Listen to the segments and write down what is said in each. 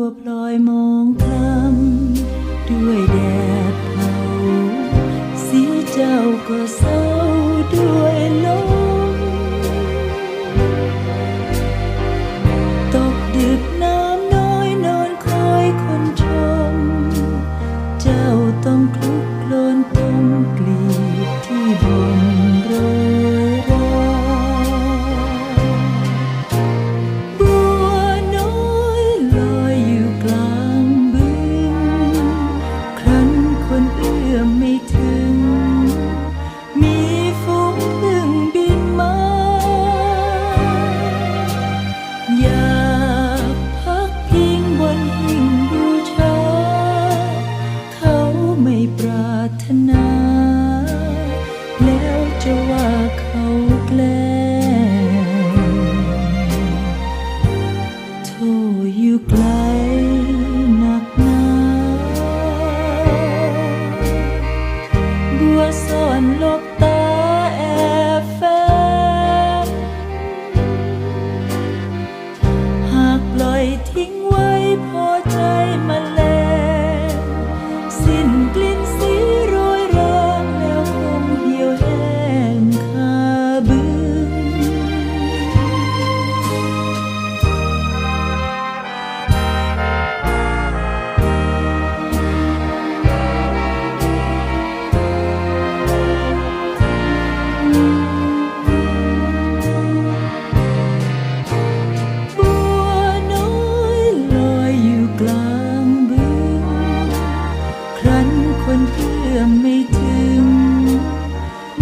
วพลอยมองคล้ำด้วยแดดเผาสีเจ้าก็เศร้าด้วยลมตกดึกน้ำน้อยนอนคอยคนชม เจ้าต้องคลุกโคลนต้มกลิ เอื้อไม่ถึง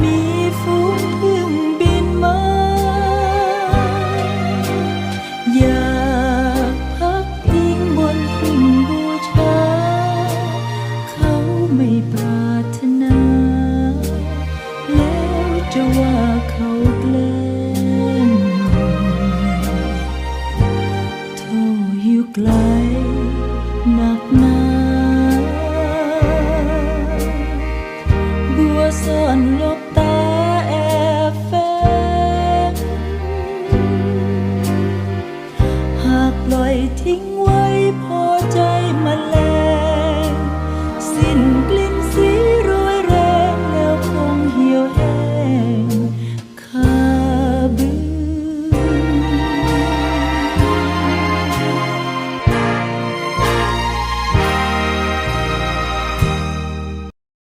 มีฝูงพึ่งบินมา อยากพักพิงบนพึ่งบูชา เขาไม่